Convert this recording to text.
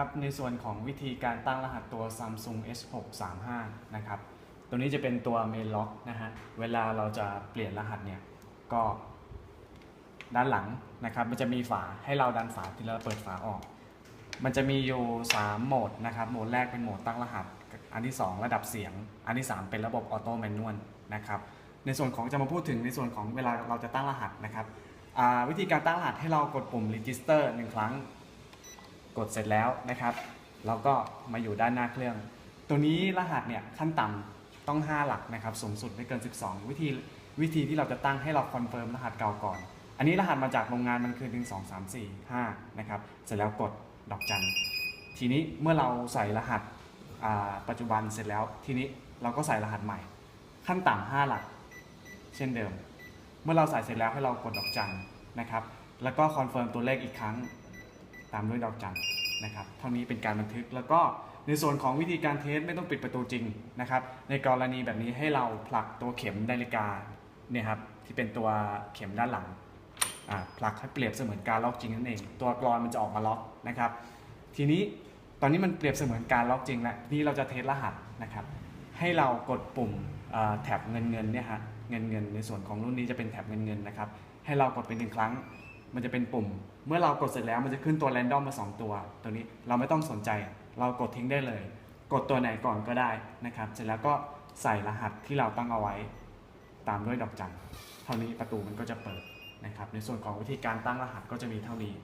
ครับในส่วนของวิธีการตั้งรหัสตัว Samsung S635 นะครับตัวนี้จะเป็นตัว Main Lock นะฮะเวลาเราจะเปลี่ยนรหัสเนี่ยก็ด้านหลังนะครับมันจะมีฝาให้เราดันฝาทีละเปิดฝาออก มันจะมีอยู่ 3 โหมดนะครับโหมดแรกเป็นโหมดตั้งรหัส อันที่ 2 ระดับเสียง อันที่ 3 เป็นระบบออโต้แมนนวลนะครับในส่วนของจะมาพูดถึงในส่วนของเวลาเราจะตั้งรหัสนะครับวิธีการตั้งรหัสให้เรากดปุ่ม register หนึ่งครั้ง กดเสร็จแล้วนะครับเราก็มาอยู่ด้านหน้าเครื่อง ตัวนี้รหัสเนี่ยขั้นต่ำต้อง 5 หลักนะครับสูงสุดไม่เกิน 12 วิธีวิธีที่เราจะตั้งให้เราคอนเฟิร์มรหัสเก่าก่อน อันนี้รหัสมาจากโรงงานมันคือ 1 2 3 4 5นะครับเสร็จแล้วกดดอกจัน ทีนี้เมื่อเราใส่รหัสปัจจุบันเสร็จแล้ว ทีนี้เราก็ใส่รหัสใหม่ ขั้นต่ำ5หลัก เช่นเดิม เมื่อเราใส่เสร็จแล้วให้เรากดดอกจันนะครับแล้วก็คอนเฟิร์มตัวเลขอีกครั้ง ตามด้วยดอกจันนะครับเท่านี้เป็นการบันทึกแล้วก็ในส่วนของวิธีการเทสไม่ต้องปิดประตูจริงนะครับ ในกรณีแบบนี้ให้เราผลักตัวเข็มนาฬิกาเนี่ยครับที่เป็นตัวเข็มด้านหลังผลักให้เปรียบเสมือนการล็อกจริงนั่นเอง ตัวกรอนมันจะออกมาล็อกนะครับ ทีนี้ตอนนี้มันเปรียบเสมือนการล็อกจริงแล้วนี้เราจะเทสรหัสนะครับ ให้เรากดปุ่มแท็บเงินเงินเนี่ยฮะเงินเงินในส่วนของรุ่นนี้จะเป็นแท็บเงินเงินนะครับ ให้เรากดเป็นหนึ่งครั้ง มันจะเป็นปุ่ม เมื่อเรากดเสร็จแล้วมันจะขึ้นตัวแรนดอมมา 2 ตัว ตัวนี้เราไม่ต้องสนใจ เรากดทิ้งได้เลย กดตัวไหนก่อนก็ได้นะครับ เสร็จแล้วก็ใส่รหัสที่เราตั้งเอาไว้ ตามด้วยดอกจันเท่านี้ประตูมันก็จะเปิดนะครับ ในส่วนของวิธีการตั้งรหัสก็จะมีเท่านี้